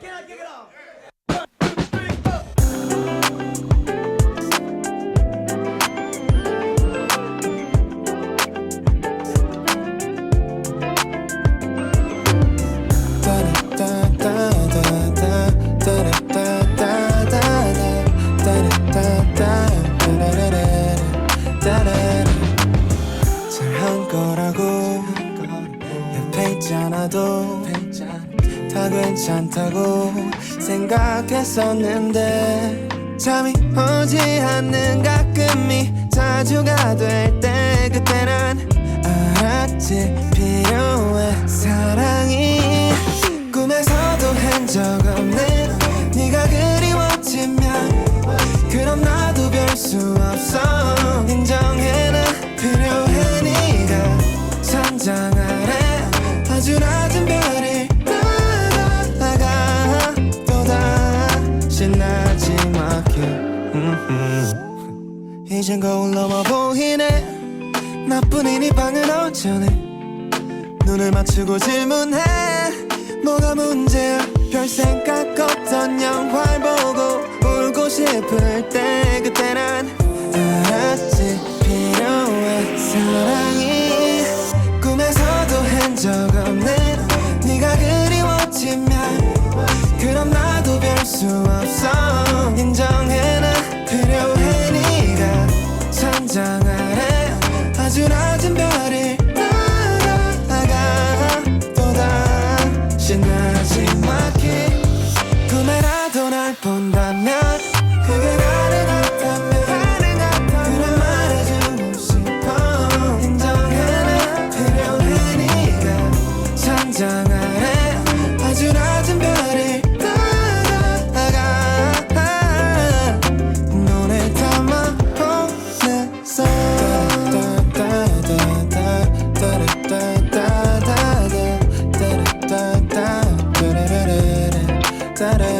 Can I get it off? 다 괜찮다고 생각했었는데 잠이 오지 않는 가끔이 자주가 될 때 그때 난 알았지 필요해 사랑이 꿈에서도 한 적 없는 네가 그리워지면 그럼 나도 별 수 없어 인정해 나 필요해 네가 천장 아래 아주 낮은 또다시 나지막히 이젠 거울 넘어 보이네. 나뿐인 이 방은 어쩌네. 눈을 맞추고 질문해. 뭐가 문제야? 별 생각 없던 영화를 보고 울고 싶을 때 그때 난 알았지. 필요해. 사랑이 꿈에서도 한 적 없는 네가 그리워지면 그럼 나도 별수 없 아주 낮은 별을 따라가 또다시 나지막히 꿈에라도 날 본다면 그게 가 da da